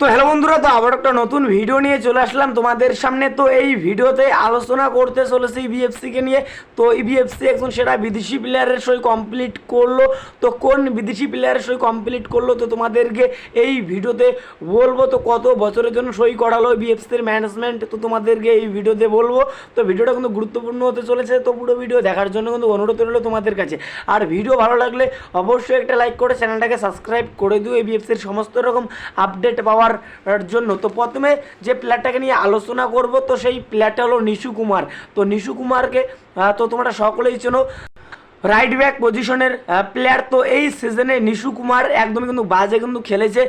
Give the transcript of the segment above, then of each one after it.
তো হ্যালো বন্ধুরা, তো আবার একটা নতুন ভিডিও নিয়ে চলে আসলাম তোমাদের সামনে। তো এই ভিডিওতে আলোচনা করতে চলেছে ইবিএফসিকে নিয়ে। তো ইবিএফসি এখন সেটা বিদেশি প্লেয়ারের সই কমপ্লিট করল। তো কোন বিদেশি প্লেয়ারের সই কমপ্লিট করল? তো তোমাদেরকে এই ভিডিওতে বলব, তো কত বছরের জন্য সই করালো বিএফসির ম্যানেজমেন্ট তো তোমাদেরকে এই ভিডিওতে বলব। তো ভিডিওটা কিন্তু গুরুত্বপূর্ণ হতে চলেছে, তো পুরো ভিডিও দেখার জন্য কিন্তু অনুরোধ রইল তোমাদের কাছে। আর ভিডিও ভালো লাগলে অবশ্যই একটা লাইক করে চ্যানেলটাকে সাবস্ক্রাইব করে দিও। এই বিএফসির সমস্ত রকম আপডেট পাওয়ার জন্য। তো প্রথমে যে প্লেয়ারটাকে নিয়ে আলোচনা করব, তো সেই প্লেয়ারটা হলো নিশু কুমার। তো নিশু কুমারকে তো তোমরা সকলেই চেনো। রাইট ব্যাক পজিশনের প্লেয়ার তো এই সিজনে নিশু কুমার একদমই কিন্তু বাজে কিন্তু খেলেছে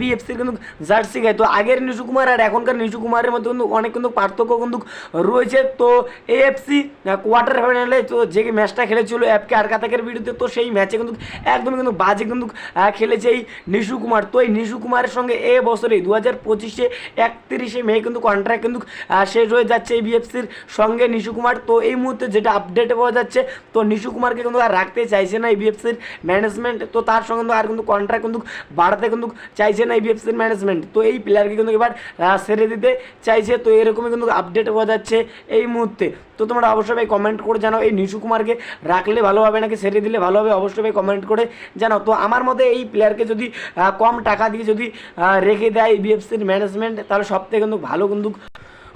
বিএফসির কিন্তু জার্সি গায়ে। তো আগের নিশু কুমার আর এখনকার নিশু কুমারের মধ্যে কিন্তু অনেক কিন্তু পার্থক্য কিন্তু রয়েছে। তো এএফসি কোয়ার্টার ফাইনালে তো যে ম্যাচটা খেলেছিল এফকে আরকাতাকের বিরুদ্ধে, তো সেই ম্যাচে কিন্তু একদমই কিন্তু বাজে কিন্তু খেলেছে এই নিশু কুমার। তো এই নিশু কুমারের সঙ্গে এ বছরে দু হাজার পঁচিশে একত্রিশে মে কিন্তু কন্ট্রাক্ট কিন্তু শেষ হয়ে যাচ্ছে এই বিএফসির সঙ্গে নিশু কুমার। তো এই মুহূর্তে যেটা আপডেট পাওয়া যাচ্ছে, তো নিশু কুমারকে কিন্তু আর রাখতে চাইছে না এই বিএফসির ম্যানেজমেন্ট তো তার সঙ্গে কিন্তু আর কিন্তু কন্ট্রাক্ট কিন্তু বাড়াতে কিন্তু চাইছে না এই বিএফসির ম্যানেজমেন্ট তো এই প্লেয়ারকে কিন্তু এবার সেরে দিতে চাইছে। তো এরকমই কিন্তু আপডেট পাওয়া যাচ্ছে এই মুহূর্তে। তো তোমরা অবশ্যই ভাই কমেন্ট করে জানাও। এই নিশু কুমারকে রাখলে ভালো হবে নাকি সেরে দিলে ভালো হবে অবশ্যই ভাই কমেন্ট করে জানাও। তো আমার মতে এই প্লেয়ারকে যদি কম টাকা দিয়ে যদি রেখে দেয় বিএফসির ম্যানেজমেন্ট তাহলে সব থেকে কিন্তু ভালো কিন্তু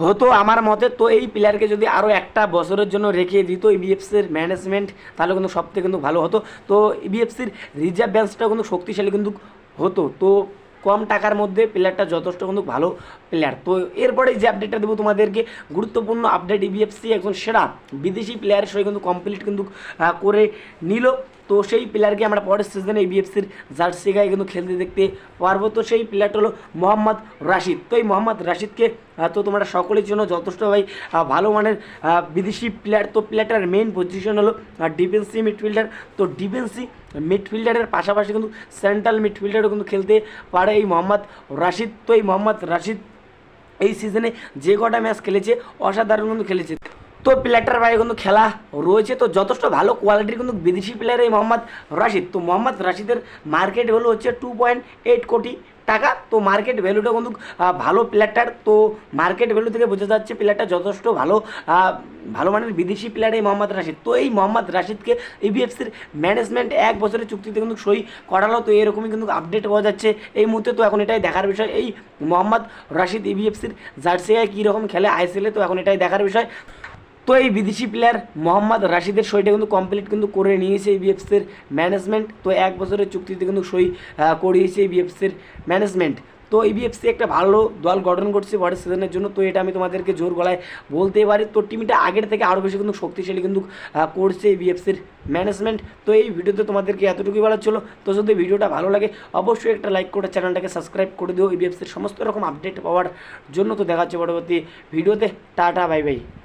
হতো আমার মতে, তো এই প্লেয়ারকে যদি আরও একটা বছরের জন্য রেখে দিত ইবিএফসির ম্যানেজমেন্ট তাহলে কিন্তু সব থেকে কিন্তু ভালো হতো। তো ইবিএফসির রিজার্ভ ব্যান্সটাও কিন্তু শক্তিশালী কিন্তু হতো। তো কম টাকার মধ্যে প্লেয়ারটা যথেষ্ট কিন্তু ভালো প্লেয়ার তো এরপরে যে আপডেটটা দেবো তোমাদেরকে, গুরুত্বপূর্ণ আপডেট ইবিএফসি এখন সেরা বিদেশি প্লেয়ারের সঙ্গে কিন্তু কমপ্লিট কিন্তু করে নিল। তো সেই প্লেয়ারকে আমরা পরের সিজনে বিএফসির জার্সি গায়ে কিন্তু খেলতে দেখতে পারব। তো সেই প্লেয়ারটা হলো মোহাম্মদ রাশিদ। তো এই মোহাম্মদ রাশিদকে তো তোমরা সকলের জন্য যথেষ্ট ভাই ভালো মানের বিদেশি প্লেয়ার তো প্লেয়ারটার মেইন পজিশন হলো ডিফেন্সি মিডফিল্ডার তো ডিফেন্সি মিডফিল্ডারের পাশাপাশি কিন্তু সেন্ট্রাল মিডফিল্ডারও কিন্তু খেলতে পারে এই মোহাম্মদ রাশিদ। তো এই মোহাম্মদ রাশিদ এই সিজনে যে কটা ম্যাচ খেলেছে, অসাধারণ কিন্তু খেলেছে। তো প্লেয়ারটার বাইরে কিন্তু খেলা রয়েছে তো যথেষ্ট ভালো কোয়ালিটির কিন্তু বিদেশি প্লেয়ার এই মোহাম্মদ রাশিদ। তো মোহাম্মদ রাশিদের মার্কেট ভ্যালু হচ্ছে টু পয়েন্ট এইট কোটি টাকা। তো মার্কেট ভ্যালুটা কিন্তু ভালো প্লেয়ারটার তো মার্কেট ভ্যালু থেকে বোঝা যাচ্ছে প্লেয়ারটা যথেষ্ট ভালো ভালো মানের বিদেশি প্লেয়ার এই মোহাম্মদ রাশিদ। তো এই মোহাম্মদ রাশিদকে ইবিএফসির ম্যানেজমেন্ট এক বছরের চুক্তিতে কিন্তু সই করালো। তো এরকমই কিন্তু আপডেট পাওয়া যাচ্ছে। এই মুহূর্তে তো এখন এটাই দেখার বিষয়। এই মোহাম্মদ রাশিদ ইবিএফসির জার্সি গায়ে কীরকম খেলে আইসিএলে তো এখন এটাই দেখার বিষয়। তো এই বিদেশি প্লেয়ার মোহাম্মদ রাশিদের সইটা কিন্তু কমপ্লিট কিন্তু করে নিয়েছে এই বিএফসির ম্যানেজমেন্ট তো এক বছরের চুক্তিতে কিন্তু সই করিয়েছে এই বিএফসির ম্যানেজমেন্ট তো এই বিএফসি একটা ভালো দল গঠন করছে পরের সিজনের জন্য। তো এটা আমি তোমাদেরকে জোর গলায় বলতে পারি। তো টিমটা আগের থেকে আরও বেশি কিন্তু শক্তিশালী কিন্তু করছে এই বিএফসির ম্যানেজমেন্ট তো এই ভিডিওতে তোমাদেরকে এতটুকুই বলার ছিল। তো যদি ভিডিওটা ভালো লাগে, অবশ্যই একটা লাইক করে চ্যানেলটাকে সাবস্ক্রাইব করে দিও। এই বিএফসির সমস্ত রকম আপডেট পাওয়ার জন্য। তো দেখা হচ্ছে পরবর্তী ভিডিওতে। Tata bye bye